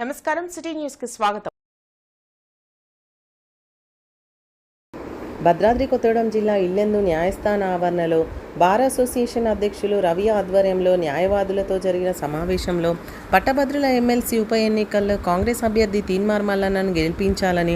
నమస్కారం సిటీ న్యూస్కి స్వాగతం. భద్రాద్రి కొత్తగూడెం జిల్లా ఇల్లెందు న్యాయస్థాన ఆవరణలో బార్ అసోసియేషన్ అధ్యక్షులు రవి ఆధ్వర్యంలో న్యాయవాదులతో జరిగిన సమావేశంలో పట్టభద్రుల ఎమ్మెల్సీ ఉప ఎన్నికల్లో కాంగ్రెస్ అభ్యర్థి తీన్మార్ మల్లన్నను గెలిపించాలని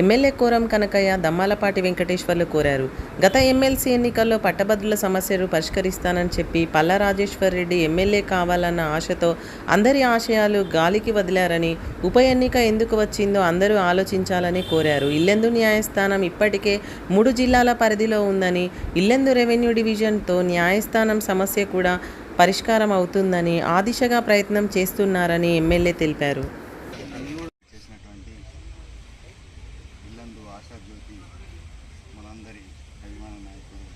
ఎమ్మెల్యే కోరం కనకయ్య దమ్మాలపాటి వెంకటేశ్వర్లు కోరారు. గత ఎమ్మెల్సీ ఎన్నికల్లో పట్టభద్రుల సమస్యలు పరిష్కరిస్తానని చెప్పి పల్లా రాజేశ్వర్ రెడ్డి ఎమ్మెల్యే కావాలన్న ఆశతో అందరి ఆశయాలు గాలికి వదిలారని ఉప ఎన్నిక ఎందుకు వచ్చిందో అందరూ ఆలోచించాలని కోరారు. ఇల్లెందు న్యాయస్థానం ఇప్పటికే మూడు జిల్లాల పరిధిలో ఉందని ఇల్లెందు రెవెన్యూ డివిజన్తో న్యాయస్థానం సమస్య కూడా పరిష్కారం అవుతుందని ఆ దిశగా ప్రయత్నం చేస్తున్నారని ఎమ్మెల్యే తెలిపారు. చేసినటువంటి మనందరి అభిమాన నాయకుడు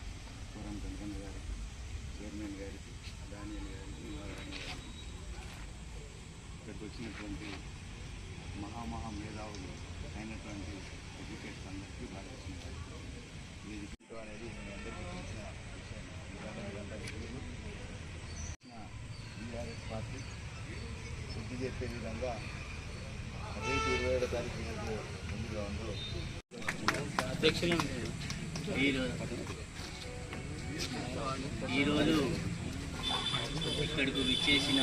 పూరం గారికి చైర్మన్ గారికి డానియల్ గారికి గారికి ఇక్కడికి వచ్చినటువంటి మహామహా మేధావులు అయినటువంటి ఎడ్యుకేటర్స్ అందరికీ బాగా వచ్చింది అనేది మీ అందరికీ తెలిసిన విషయం మీరందరికీ తెలియదు టీఆర్ఎస్ పార్టీ చెప్పే విధంగా అదే ఇరవై ఏడో తారీఖు ఏదైతే ముందుగా ఉందో. ఈరోజు ఇక్కడికి విచ్చేసిన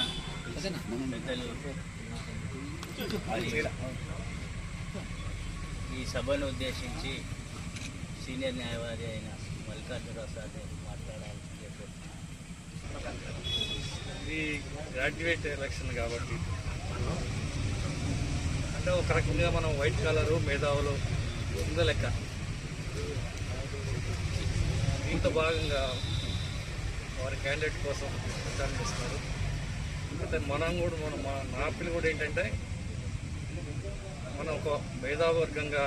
పెద్దలు ఈ సభను ఉద్దేశించి సీనియర్ న్యాయవాది అయిన మల్లికార్జున ప్రసాద్ మాట్లాడాలని చెప్పారు ఇది గ్రాడ్యుయేట్ ఎలక్షన్ కాబట్టి అంటే ఒక రకంగా మనం వైట్ కలరు మేధావులు ఉంద లెక్క. దీంతో భాగంగా వారి క్యాండిడేట్ కోసం ప్రచారం చేస్తున్నారు. అయితే మనం కూడా మనం మన నా పిల్లలు కూడా ఏంటంటే మనం ఒక మేధావర్గంగా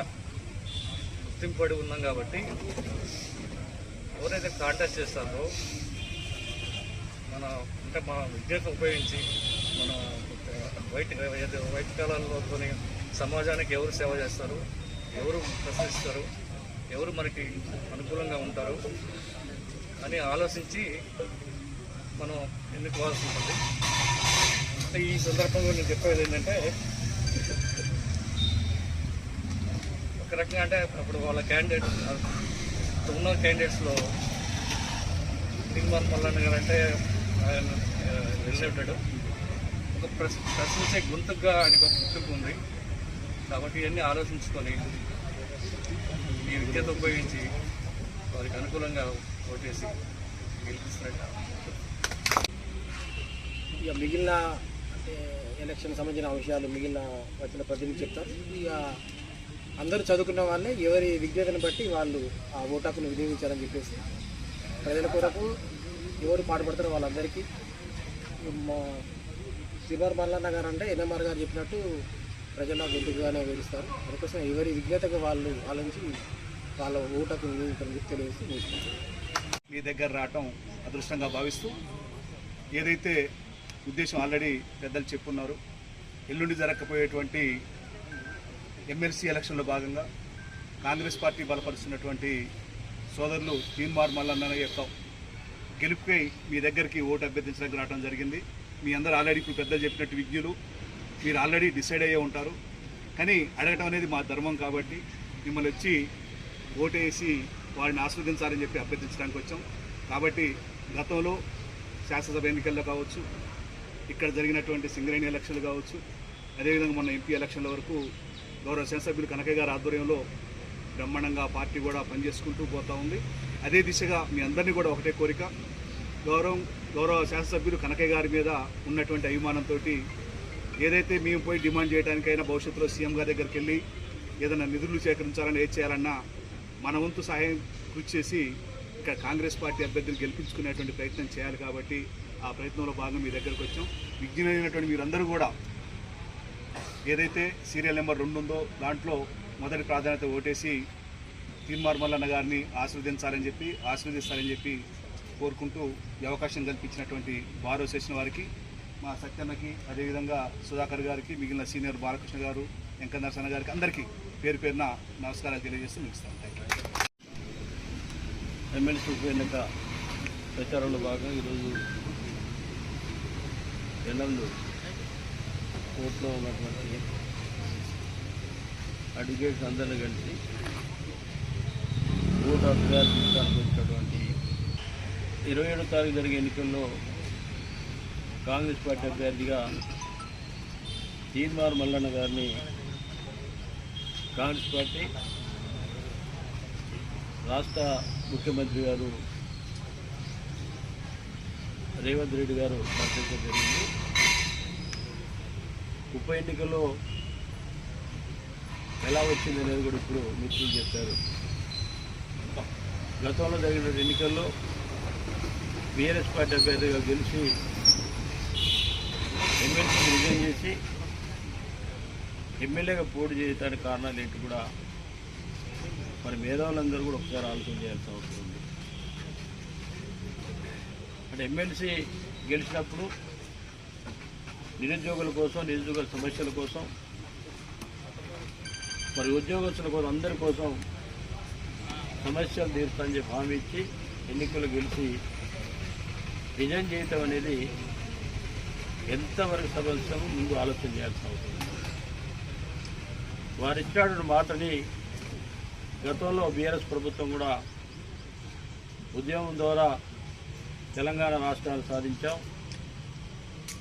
గుర్తింపడి ఉన్నాం కాబట్టి ఎవరైతే కాంటాక్ట్ చేస్తారో మన అంటే మన విద్యను ఉపయోగించి మన వైట్ వైట్ కాలాలతో సమాజానికి ఎవరు సేవ చేస్తారు ఎవరు ప్రశ్నిస్తారు ఎవరు మనకి అనుకూలంగా ఉంటారు అని ఆలోచించి మనం ఎన్నుకోవాల్సి ఉంటుంది. అంటే ఈ సందర్భంలో నేను చెప్పేది ఏంటంటే ఒక రకంగా అంటే అప్పుడు వాళ్ళ క్యాండిడేట్ ఉన్న క్యాండిడేట్స్లో తిరుమల మల్లన్న గారు అంటే ఆయన వెళ్ళినట్టాడు ఒక ప్రశ్ ప్రశ్నించే గొంతుగా ఆయనకు ఒక గుర్తింపు ఉంది. కాబట్టి ఇవన్నీ ఆలోచించుకొని ఈ విద్యతో ఉపయోగించి వారికి అనుకూలంగా ఓటేసి గెలిపిస్తున్నట్టు ఇక మిగిలిన అంటే ఎలక్షన్ సంబంధించిన అంశాలు మిగిలిన వచ్చిన ప్రతినిధి చెప్తారు ఇక అందరూ చదువుకున్న వాళ్ళే ఎవరి విజ్ఞతను బట్టి వాళ్ళు ఆ ఓటాకును వినియోగించాలని చెప్పేసి ప్రజల కొరకు ఎవరు పాటుపడతారో వాళ్ళందరికీ. మా శ్రీవారి మల్లన్న గారు అంటే ఎన్ఎంఆర్ గారు చెప్పినట్టు ప్రజల గొంతుగానే వివరిస్తారు. అందుకోసం ఎవరి విజ్ఞతకు వాళ్ళు ఆలోచించి వాళ్ళ ఓటకు తెలియజేసి మీ దగ్గర రావటం అదృష్టంగా భావిస్తూ ఏదైతే ఉద్దేశం ఆల్రెడీ పెద్దలు చెప్పున్నారు ఎల్లుండి జరగకపోయేటువంటి ఎమ్మెల్సీ ఎలక్షన్లో భాగంగా కాంగ్రెస్ పార్టీ బలపరుస్తున్నటువంటి సోదరులు తీన్మార్ మల్లన్న యొక్క గెలుపుకై మీ దగ్గరికి ఓటు అభ్యర్థించడానికి రావడం జరిగింది. మీ అందరూ ఆల్రెడీ ఇప్పుడు పెద్దలు చెప్పినట్టు విజ్ఞులు మీరు ఆల్రెడీ డిసైడ్ అయ్యే ఉంటారు. కానీ అడగటం అనేది మా ధర్మం కాబట్టి మిమ్మల్ని వచ్చి ఓటేసి వారిని ఆస్వాదించాలని చెప్పి అభ్యర్థించడానికి వచ్చాం. కాబట్టి గతంలో శాసనసభ ఎన్నికల్లో కావచ్చు ఇక్కడ జరిగినటువంటి సింగరేణి ఎలక్షన్లు కావచ్చు అదేవిధంగా మొన్న ఎంపీ ఎలక్షన్ల వరకు గౌరవ శాసనసభ్యులు కనకయ్య గారి ఆధ్వర్యంలో బ్రహ్మాండంగా పార్టీ కూడా పనిచేసుకుంటూ పోతూ ఉంది. అదే దిశగా మీ అందరినీ కూడా ఒకటే కోరిక గౌరవం గౌరవ శాసనసభ్యులు కనకయ్య గారి మీద ఉన్నటువంటి అభిమానంతో ఏదైతే మేము పోయి డిమాండ్ చేయడానికైనా భవిష్యత్తులో సీఎం గారి దగ్గరికి వెళ్ళి ఏదైనా నిధులు సేకరించాలని ఏది చేయాలన్నా మన వంతు సహాయం కృషి చేసి ఇక్కడ కాంగ్రెస్ పార్టీ అభ్యర్థిని గెలిపించుకునేటువంటి ప్రయత్నం చేయాలి కాబట్టి ఆ ప్రయత్నంలో భాగంగా మీ దగ్గరకు వచ్చాం. విజ్ఞులైనటువంటి మీరందరూ కూడా ఏదైతే సీరియల్ నెంబర్ రెండు ఉందో దాంట్లో మొదటి ప్రాధాన్యత ఓటేసి తీన్మార్ మల్లన్న గారిని ఆశీర్వదించాలని చెప్పి ఆశీర్వదిస్తారని చెప్పి కోరుకుంటూ ఈ అవకాశం కల్పించినటువంటి బార్ అసోసియేషన్ వారికి మా సత్యన్నకి అదేవిధంగా సుధాకర్ గారికి మిగిలిన సీనియర్ బాలకృష్ణ గారు వెంకట నరసన్న గారికి అందరికీ పేరు పేరున నమస్కారాలు తెలియజేస్తూ ముగిస్తాను థ్యాంక్ యూ ఎమ్మెల్సీ ఉప ఎన్నిక ప్రచారంలో భాగంగా ఈరోజు ఎల్లందు కోర్టులో ఉన్నటువంటి అడ్వకేట్స్ అందరిని కలిసి ఓటు అభ్యర్థించడానికి వచ్చినటువంటి ఇరవై ఏడో తారీఖు జరిగే ఎన్నికల్లో కాంగ్రెస్ పార్టీ అభ్యర్థిగా తీన్మారు మల్లన్న గారిని కాంగ్రెస్ పార్టీ రాష్ట్ర ముఖ్యమంత్రి గారు రేవంత్ రెడ్డి గారు ప్రకటించడం జరిగింది. ఉప ఎన్నికల్లో ఎలా వచ్చింది అనేది కూడా ఇప్పుడు మిత్రులు చెప్పారు. గతంలో జరిగిన ఎన్నికల్లో బీఆర్ఎస్ పార్టీ అభ్యర్థిగా గెలిచి ఎమ్మెల్సీ రిజైన్ చేసి ఎమ్మెల్యేగా పోటీ చేయడానికి కారణాలు ఏంటి కూడా మరి మేధావులందరూ కూడా ఒకసారి ఆలోచన చేయాల్సిన అవసరం ఉంది. అంటే ఎమ్మెల్సీ గెలిచినప్పుడు నిరుద్యోగుల కోసం నిరుద్యోగుల సమస్యల కోసం మరి ఉద్యోగస్తుల కోసం అందరి కోసం సమస్యలు తీరుస్తానని చెప్పి హామీ ఇచ్చి ఎన్నికలు గెలిచి నిజం చేయటం అనేది ఎంతవరకు సమస్యము ముందు ఆలోచన చేయాల్సిన అవసరం వారిచ్చాడు వారు మాటని గతంలో బీఆర్ఎస్ ప్రభుత్వం కూడా ఉద్యమం ద్వారా తెలంగాణ రాష్ట్రాలు సాధించాం.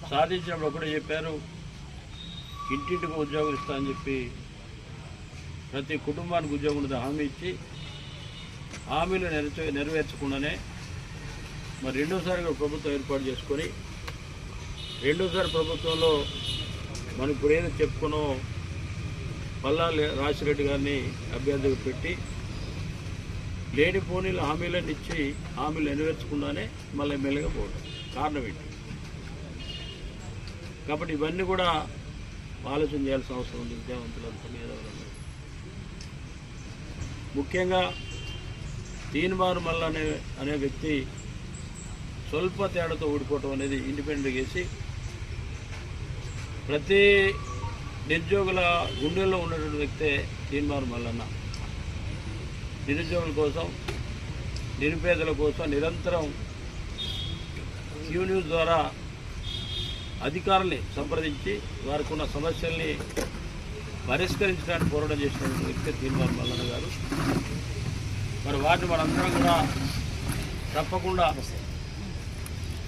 సాధించినప్పుడు ఒకటే చెప్పారు ఇంటింటికి ఉద్యోగం ఇస్తామని చెప్పి ప్రతి కుటుంబానికి ఉద్యోగం ఉండదు హామీ ఇచ్చి హామీలు నెరవేర్చకుండానే మరి రెండోసారి కూడా ప్రభుత్వం ఏర్పాటు చేసుకొని రెండోసారి ప్రభుత్వంలో మనం ఇప్పుడు ఏదో చెప్పుకున్నాం పల్లాలి రాజిరెడ్డి గారిని అభ్యర్థిగా పెట్టి లేని పోనీలు హామీలను ఇచ్చి హామీలు నెరవేర్చకుండానే మళ్ళీ ఎమ్మెల్యేగా పోవడం. కారణం ఏంటి? కాబట్టి ఇవన్నీ కూడా ఆలోచన చేయాల్సిన అవసరం ఉంది విద్యావంతులంతా మేధావులందరూ ముఖ్యంగా దీనివారు మల్ల అనే అనే వ్యక్తి స్వల్ప తేడాతో ఓడిపోవటం అనేది ఇండిపెండెంట్ చేసి ప్రతి నిరుద్యోగుల గుండెల్లో ఉన్నటువంటి వ్యక్తే తీన్మార్ మల్లన్న. నిరుద్యోగుల కోసం నిరుపేదల కోసం నిరంతరం క్యూ న్యూస్ ద్వారా అధికారుల్ని సంప్రదించి వారికి ఉన్న సమస్యల్ని పరిష్కరించడానికి పోరాటం చేసినటువంటి వ్యక్తి తీన్మార్ మల్లన్న గారు. మరి వాటిని మనందరం కూడా తప్పకుండా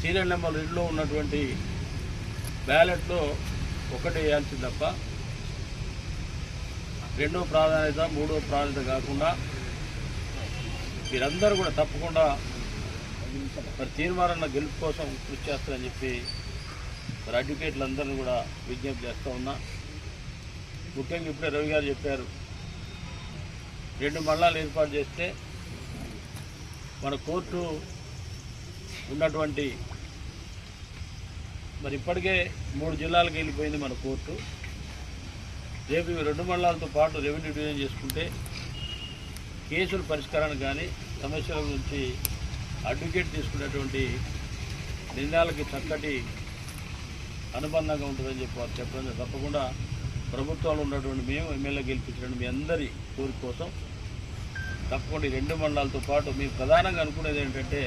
సీరియల్ నెంబర్ రెండులో ఉన్నటువంటి బ్యాలెట్లో ఒకటి వేయాల్సింది తప్ప రెండో ప్రాధాన్యత మూడో ప్రాధాన్యత కాకుండా మీరందరూ కూడా తప్పకుండా మరి తీర్మానం గెలుపు కోసం కృషి చేస్తారని చెప్పి మరి అడ్వకేట్లందరినీ కూడా విజ్ఞప్తి చేస్తూ ఉన్నా. ముఖ్యంగా ఇప్పుడే రవి గారు చెప్పారు రెండు మండలాలు ఏర్పాటు చేస్తే మన కోర్టు ఉన్నటువంటి మరి ఇప్పటికే మూడు జిల్లాలకు వెళ్ళిపోయింది మన కోర్టు. రేపు రెండు మండలాలతో పాటు రెవెన్యూ డివిజన్ చేసుకుంటే కేసుల పరిష్కారాన్ని కానీ సమస్యల గురించి అడ్వకేట్ తీసుకునేటువంటి నిర్ణయాలకి చక్కటి అనుబంధంగా ఉంటుందని చెప్పి చెప్పడం తప్పకుండా ప్రభుత్వంలో ఉన్నటువంటి మేము ఎమ్మెల్యే గెలిపించడం మీ అందరి కోరిక కోసం తప్పకుండా రెండు మండలాలతో పాటు మేము ప్రధానంగా అనుకునేది ఏంటంటే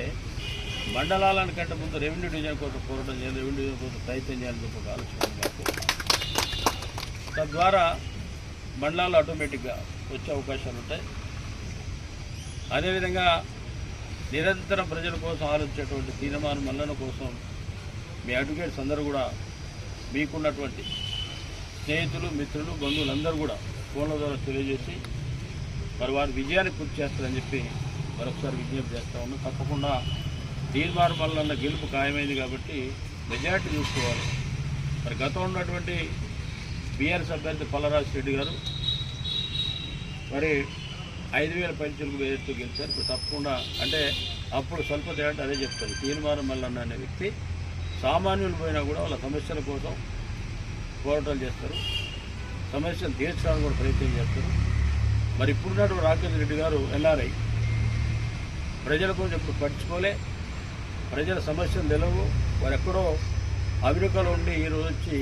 మండలాలను కంటే ముందు రెవెన్యూ డివిజన్ కోసం కోరడం చేయాలి రెవెన్యూ డివిజన్ కోసం ప్రయత్నం చేయాలని చెప్పి ఒక ఆలోచన తద్వారా మండలాలు ఆటోమేటిక్గా వచ్చే అవకాశాలు ఉంటాయి. అదేవిధంగా నిరంతరం ప్రజల కోసం ఆలోచించేటువంటి తీర్మాన మల్లన కోసం మీ అడ్వకేట్స్ అందరూ కూడా మీకున్నటువంటి స్నేహితులు మిత్రులు బంధువులందరూ కూడా ఫోన్ల ద్వారా తెలియజేసి మరి వారి విజయాన్ని పూర్తి చేస్తారని చెప్పి మరొకసారి విజ్ఞప్తి చేస్తా ఉన్నాం. తప్పకుండా తీర్మానం అన్న గెలుపు ఖాయమైంది కాబట్టి మెజార్టీ చూసుకోవాలి. మరి గతంలో ఉన్నటువంటి బీఆర్ఎస్ అభ్యర్థి పల్లరాజు రెడ్డి గారు మరి ఐదు వేల పెన్షన్కు వేస్తూ గెలిచారు. ఇప్పుడు తప్పకుండా అంటే అప్పుడు స్వల్ప తేడా అదే చెప్తారు. తీర్మానం మల్లన్న అనే వ్యక్తి సామాన్యులు పోయినా కూడా వాళ్ళ సమస్యల కోసం పోరాటాలు చేస్తారు. సమస్యలు తీర్చడానికి కూడా ప్రయత్నం చేస్తారు. మరి ఇప్పుడున్నటువంటి రాకేష్ రెడ్డి గారు ఎన్ఆర్ఐ. ప్రజల కోసం ఎప్పుడు పట్టించుకోలే. ప్రజల సమస్యలు తెలవు వారు ఎక్కడో అమెరికాలో ఉండి ఈరోజు వచ్చి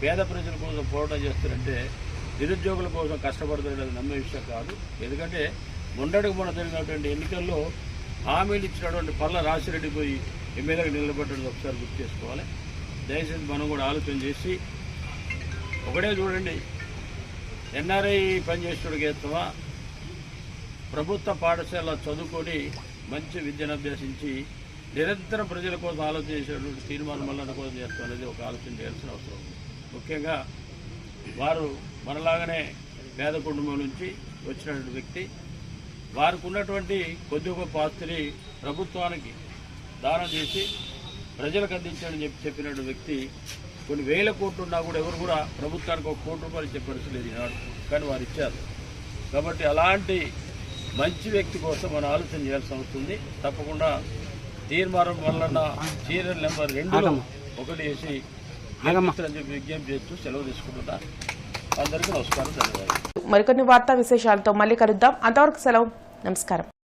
పేద ప్రజల కోసం పోరాటం చేస్తారంటే నిరుద్యోగుల కోసం కష్టపడుతున్నది నమ్మే విషయం కాదు. ఎందుకంటే మొన్నటికి మొన్న జరిగినటువంటి ఎన్నికల్లో హామీలు ఇచ్చినటువంటి పల్ల రాసిరెడ్డి పోయి ఎమ్మెల్యేగా నిలబడ్డది ఒకసారి గుర్తు చేసుకోవాలి. దయచేసి మనం కూడా ఆలోచన చేసి ఒకటే చూడండి. ఎన్ఆర్ఐ పనిచేసేవాడికి వేస్తావా ప్రభుత్వ పాఠశాల చదువుకొని మంచి విద్యను అభ్యసించి నిరంతరం ప్రజల కోసం ఆలోచన చేసేటువంటి తీర్మానం మళ్ళీ కోసం చేస్తాం అనేది ఒక ఆలోచన చేయాల్సిన అవసరం. ముఖ్యంగా వారు మనలాగానే పేద కుటుంబం నుంచి వచ్చినటువంటి వ్యక్తి వారికి ఉన్నటువంటి కొద్ది గొప్ప ఆస్తిని ప్రభుత్వానికి దానం చేసి ప్రజలకు అందించాలని చెప్పి చెప్పినటువంటి వ్యక్తి కొన్ని వేల కోట్లు ఉన్నా కూడా ఎవరు కూడా ప్రభుత్వానికి ఒక కోటి రూపాయలు ఇచ్చే పరిస్థితి లేదు ఈనాడు కానీ వారు ఇచ్చారు. కాబట్టి అలాంటి మంచి వ్యక్తి కోసం మనం ఆలోచన చేయాల్సి వస్తుంది తప్పకుండా తీర్మానం వలన సీరియల్ నెంబర్ రెండులో ఒకటి వేసి చెప్పి విజ్ఞప్తి చేస్తూ సెలవు తీసుకుంటున్నా. అందరికీ నమస్కారం ధన్యవాదాలు. మరికొన్ని వార్తా విశేషాలతో మళ్ళీ కలుద్దాం. అంతవరకు సెలవు. నమస్కారం.